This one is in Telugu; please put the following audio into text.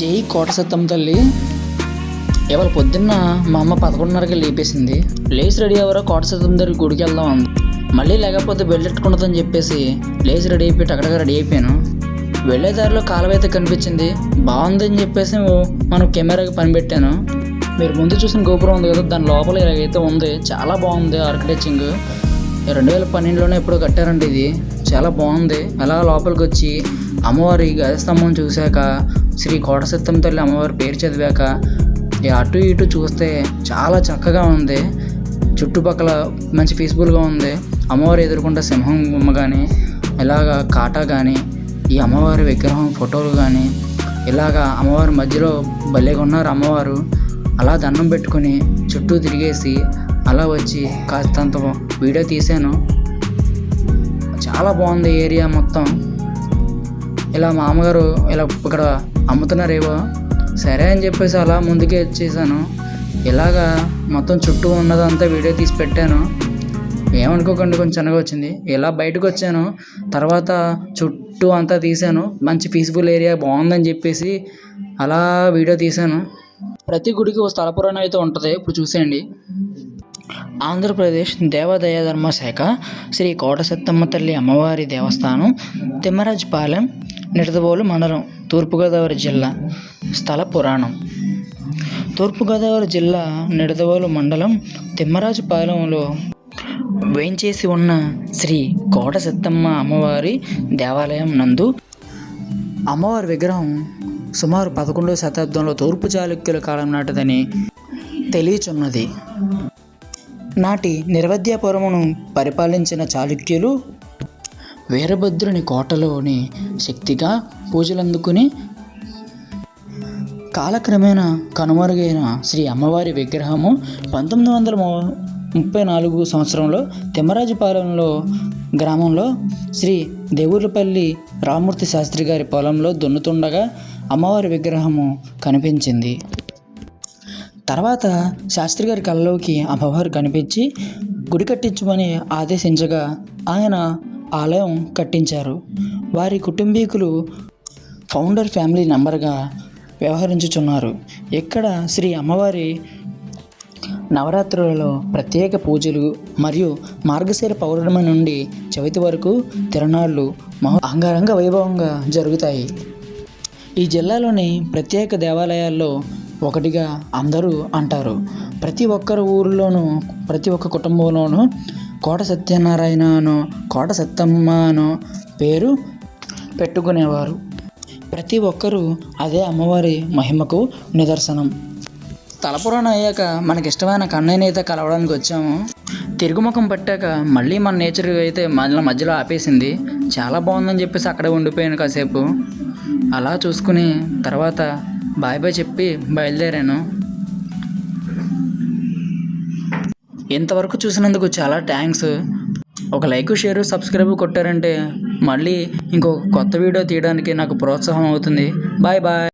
జై కోట తల్లి. ఇవాళ పొద్దున్న మా అమ్మ పదకొండున్నరకి లేపేసింది. లేచి రెడీ అవ్వరా కోట సత్తం దగ్గర గుడికి వెళ్దాం అంది. మళ్ళీ లేకపోతే బెల్లెట్టుకున్నదని చెప్పేసి లేచి రెడీ అయిపోయి టగడగా రెడీ అయిపోయాను. వెళ్ళే దారిలో కాలువ కనిపించింది. బాగుందని చెప్పేసి మనం కెమెరాకి పని పెట్టాను. మీరు ముందు చూసిన గోపురం ఉంది కదా దాని లోపల ఇలాగైతే ఉంది. చాలా బాగుంది ఆర్కిటెక్చింగ్. రెండు వేల పన్నెండులోనే ఎప్పుడో కట్టారండి ఇది. చాలా బాగుంది. అలా లోపలికి వచ్చి అమ్మవారి గజస్తంభం చూశాక శ్రీ కోటసత్తం తల్లి అమ్మవారి పేరు చదివాక ఈ అటు ఇటు చూస్తే చాలా చక్కగా ఉంది. చుట్టుపక్కల మంచి పీస్ఫుల్గా ఉంది. అమ్మవారు ఎదుర్కొంటే సింహం బొమ్మ కానీ ఇలాగ కాటా కానీ ఈ అమ్మవారి విగ్రహం ఫోటోలు కానీ ఇలాగా అమ్మవారి మధ్యలో భలేగా ఉన్నారు అమ్మవారు. అలా దండం పెట్టుకొని చుట్టూ తిరిగేసి అలా వచ్చి కాస్తంత వీడియో తీశాను. చాలా బాగుంది ఏరియా మొత్తం. ఇలా మామగారు ఇలా ఇక్కడ అమ్ముతున్నారేవో? సరే అని చెప్పేసి అలా ముందుకే వచ్చేసాను. ఇలాగా మొత్తం చుట్టూ ఉన్నదంతా వీడియో తీసి పెట్టాను. ఏమనుకోకండి కొంచెం చిన్నగా వచ్చింది. ఇలా బయటకు వచ్చాను. తర్వాత చుట్టూ అంతా తీశాను. మంచి పీస్ఫుల్ ఏరియా బాగుందని చెప్పేసి అలా వీడియో తీశాను. ప్రతి గుడికి ఓ స్థల పురాణం అయితే ఉంటుంది. ఇప్పుడు చూసేయండి. ఆంధ్రప్రదేశ్ దేవాదాయ ధర్మ శాఖ శ్రీ కోట సత్తమ్మ తల్లి అమ్మవారి దేవస్థానం తిమ్మరాజపాలెం నిడదవోలు మండలం తూర్పుగోదావరి జిల్లా స్థల పురాణం. తూర్పుగోదావరి జిల్లా నిడదవోలు మండలం తిమ్మరాజుపాలెంలో వేయించేసి ఉన్న శ్రీ కోట సిద్ధమ్మ అమ్మవారి దేవాలయం నందు అమ్మవారి విగ్రహం సుమారు పదకొండవ శతాబ్దంలో తూర్పు చాళుక్యుల కాలం నాటిదని తెలియచున్నది. నాటి నిర్వద్యాపురమును పరిపాలించిన చాళుక్యులు వీరభద్రుని కోటలోని శక్తిగా పూజలందుకుని కాలక్రమేణా కనుమరుగైన శ్రీ అమ్మవారి విగ్రహము పంతొమ్మిది వందల ముప్పై నాలుగు సంవత్సరంలో తిమ్మరాజుపాలెంలో గ్రామంలో శ్రీ దేవుర్లపల్లి రామూర్తి శాస్త్రి గారి పొలంలో దున్నుతుండగా అమ్మవారి విగ్రహము కనిపించింది. తర్వాత శాస్త్రి గారి కళ్ళలోకి అమ్మవారు కనిపించి గుడి కట్టించమని ఆదేశించగా ఆయన ఆలయం కట్టించారు. వారి కుటుంబీకులు ఫౌండర్ ఫ్యామిలీ నెంబర్గా వ్యవహరించుచున్నారు. ఇక్కడ శ్రీ అమ్మవారి నవరాత్రులలో ప్రత్యేక పూజలు మరియు మార్గశీర పౌర్ణమి నుండి చవితి వరకు తిరణాళ్ళు మహా అంగరంగ వైభవంగా జరుగుతాయి. ఈ జిల్లాలోని ప్రత్యేక దేవాలయాల్లో ఒకటిగా అందరూ అంటారు. ప్రతి ఒక్కరి ఊరిలోనూ ప్రతి ఒక్క కుటుంబంలోనూ కోట సత్యనారాయణ అనో కోట సత్తమ్మ అనో పేరు పెట్టుకునేవారు. ప్రతి ఒక్కరూ అదే అమ్మవారి మహిమకు నిదర్శనం. తలపురాణం అయ్యాక మనకి ఇష్టమైన అయితే కలవడానికి వచ్చాము. తిరుగుముఖం పట్టాక మళ్ళీ మన నేచర్ అయితే మన మధ్యలో ఆపేసింది. చాలా బాగుందని చెప్పేసి అక్కడే ఉండిపోయాను కాసేపు. అలా చూసుకుని తర్వాత బాయ్ బాయ్ చెప్పి బయలుదేరాను. ఇంతవరకు చూసినందుకు చాలా థ్యాంక్స్. ఒక లైక్ షేర్ సబ్స్క్రైబ్ కొట్టారంటే మళ్ళీ ఇంకో కొత్త వీడియో తీయడానికి నాకు ప్రోత్సాహం అవుతుంది. Bye bye.